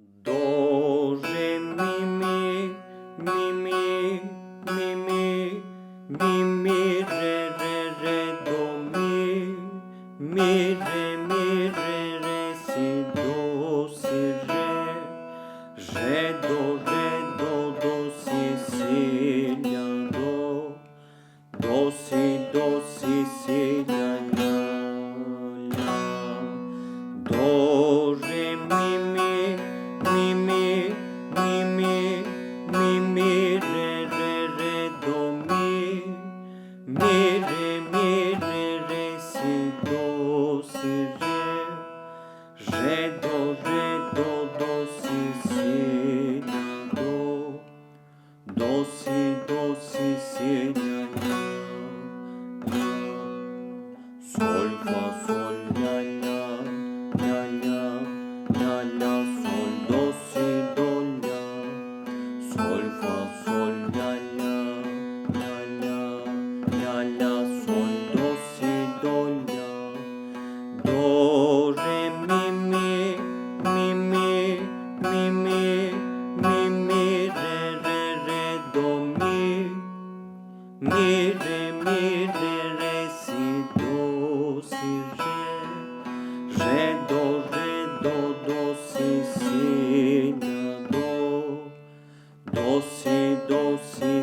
Do, re, mi, mi, mi, mi, mi, mi, mi, re, re, re, do, mi, mi, re, mi, re, re, si, do, si, re, re, do, re, do, do, si, si, la, do, do, si, do, si, si, la, la. doce, doce.